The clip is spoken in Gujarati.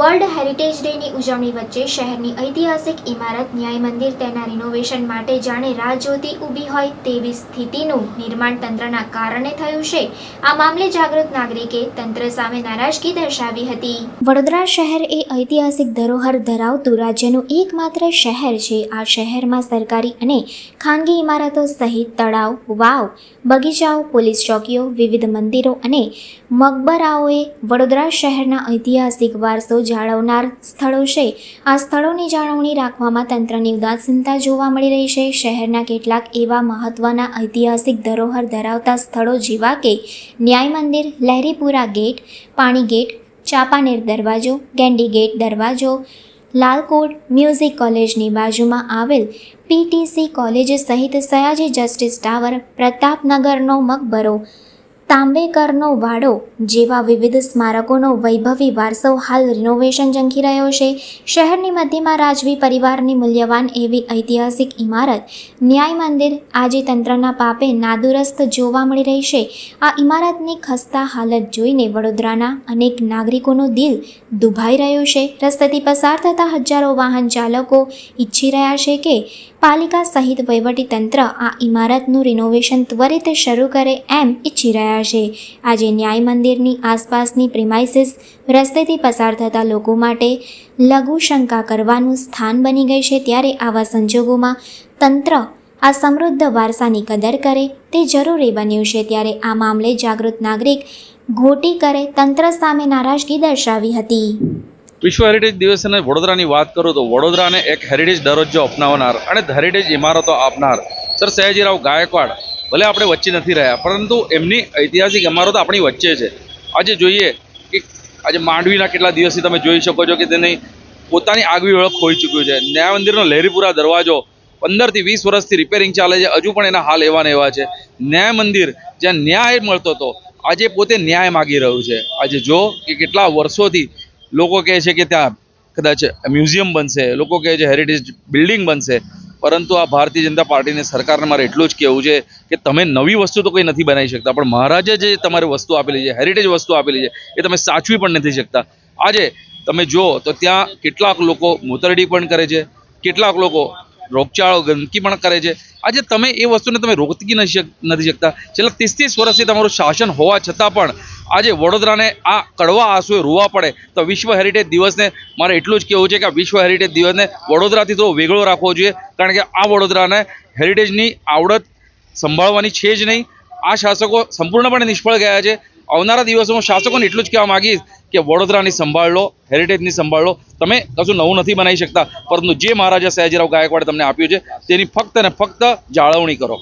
વર્લ્ડ હેરિટેજ ડેની ઉજવણી વચ્ચે શહેરની ઐતિહાસિક ઇમારત ન્યાય મંદિર તેના રિનોવેશન માટે જાણે રાહ જોતી ઊભી હોય તેવી સ્થિતિનું નિર્માણ તંત્રના કારણે થયું છે. આ મામલે જાગૃત નાગરિકે તંત્ર સામે નારાજગી દર્શાવી હતી. વડોદરા શહેર એ ઐતિહાસિક ધરોહર ધરાવતું રાજ્યનું એકમાત્ર શહેર છે. આ શહેરમાં સરકારી અને ખાનગી ઇમારતો સહિત તળાવ, વાવ, બગીચાઓ, પોલીસ ચોકીઓ, વિવિધ મંદિરો અને મકબરાઓએ વડોદરા શહેરના ઐતિહાસિક વારસો જાળવનાર સ્થળો છે. આ સ્થળોની જાળવણી રાખવામાં તંત્રની ઉદાસીનતા જોવા મળી રહી છે. શહેરના કેટલાક એવા મહત્વના ઐતિહાસિક ધરોહર ધરાવતા સ્થળો જેવા કે ન્યાય મંદિર, લહેરીપુરા ગેટ, પાણી ગેટ, ચાપાનેર દરવાજો ગેન્ડી ગેટ દરવાજો, લાલકોટ મ્યુઝિક કોલેજની બાજુમાં આવેલ પીટીસી કોલેજ સહિત સયાજી જસ્ટિસ ટાવર, પ્રતાપનગરનો મકબરો તાંબેકરનો વાડો જેવા વિવિધ સ્મારકોનો વૈભવી વારસો હાલ રિનોવેશન ઝંખી રહ્યો છે. શહેરની મધ્યમાં રાજવી પરિવારની મૂલ્યવાન એવી ઐતિહાસિક ઇમારત ન્યાય મંદિર આજે તંત્રના પાપે નાદુરસ્ત જોવા મળી રહી છે. આ ઇમારતની ખસ્તા હાલત જોઈને વડોદરાના અનેક નાગરિકોનું દિલ દુભાઈ રહ્યું છે. રસ્તેથી પસાર થતા હજારો વાહન ચાલકો ઈચ્છી રહ્યા છે કે પાલિકા સહિત તંત્ર આ ઇમારતનું રિનોવેશન ત્વરિત શરૂ કરે એમ ઈચ્છી રહ્યા છે. આજે ન્યાય મંદિરની આસપાસની પ્રિમાઇસીસ રસ્તેથી પસાર થતા લોકો માટે લઘુ શંકા કરવાનું સ્થાન બની ગઈ છે ત્યારે આવા સંજોગોમાં તંત્ર આ સમૃદ્ધ વારસાની કદર કરે તે જરૂરી બન્યું છે ત્યારે આ મામલે જાગૃત નાગરિક ઘોટી કરે તંત્ર સામે નારાજગી દર્શાવી હતી. વિશ્વ હેરિટેજ દિવસ અને વડોદરાની વાત કરું તો વડોદરાને એક હેરિટેજ દરજ્જો અપનાવનાર અને હેરિટેજ ઇમારતો આપનાર સર સયાજીરાવ ગાયકવાડ ભલે આપણે વચ્ચે નથી રહ્યા, પરંતુ એમની ઐતિહાસિક ઇમારતો આપણી વચ્ચે છે. આજે જોઈએ કે આજે માંડવીના કેટલા દિવસથી તમે જોઈ શકો છો કે તેની પોતાની આગવી ઓળખ ખોઈ ચૂક્યું છે. ન્યાય મંદિરનો લહેરીપુરા દરવાજો પંદરથી વીસ વર્ષથી રિપેરિંગ ચાલે છે, હજુ પણ એના હાલ એવા એવા છે. ન્યાય મંદિર જ્યાં ન્યાય મળતો હતો આજે પોતે ન્યાય માગી રહ્યું છે. આજે જો કે કેટલા વર્ષોથી લોકો કહે છે કે ત્યાં કદાચ મ્યુઝિયમ બનશે, લોકો કહે છે હેરિટેજ બિલ્ડિંગ બનશે, પરંતુ આ ભારતીય જનતા પાર્ટીને સરકારને મારે એટલું જ કહેવું છે કે તમે નવી વસ્તુ તો કંઈ નથી બનાવી શકતા, પણ મહારાજે જે તમારે વસ્તુ આપેલી છે હેરિટેજ વસ્તુ આપેલી છે, એ તમે સાચવી પણ નથી શકતા. આજે તમે જુઓ તો ત્યાં કેટલાક લોકો મોતરડી પણ કરે છે, કેટલાક લોકો રોગચાળો, ગંદકી પણ કરે છે. આજે તમે એ વસ્તુને તમે શક- નથી શકતા. છેલ્લા ત્રીસ ત્રીસ વર્ષથી તમારું શાસન હોવા છતાં પણ આજે વડોદરાને આ કડવા આંસુએ રોવા પડે તો વિશ્વ હેરિટેજ દિવસને મારે એટલું જ કહેવું છે કે આ વિશ્વ હેરિટેજ દિવસને વડોદરાથી થોડો વેગળો રાખવો જોઈએ, કારણ કે આ વડોદરાને હેરિટેજની આવડત સંભાળવાની છે જ નહીં. આ શાસકો સંપૂર્ણપણે નિષ્ફળ ગયા છે. આવનારા દિવસોમાં શાસકોને એટલું જ કહેવા માગીશ કે વડોદરાની સંભાળ લો હેરિટેજની સંભાળ તમે કશું નવું નથી બનાવી શકતા. પરંતુ જે મહારાજા સયાજીરાવ ગાયકવાડે તમને આપ્યું છે, તેની ફક્ત અને ફક્ત જાળવણી કરો.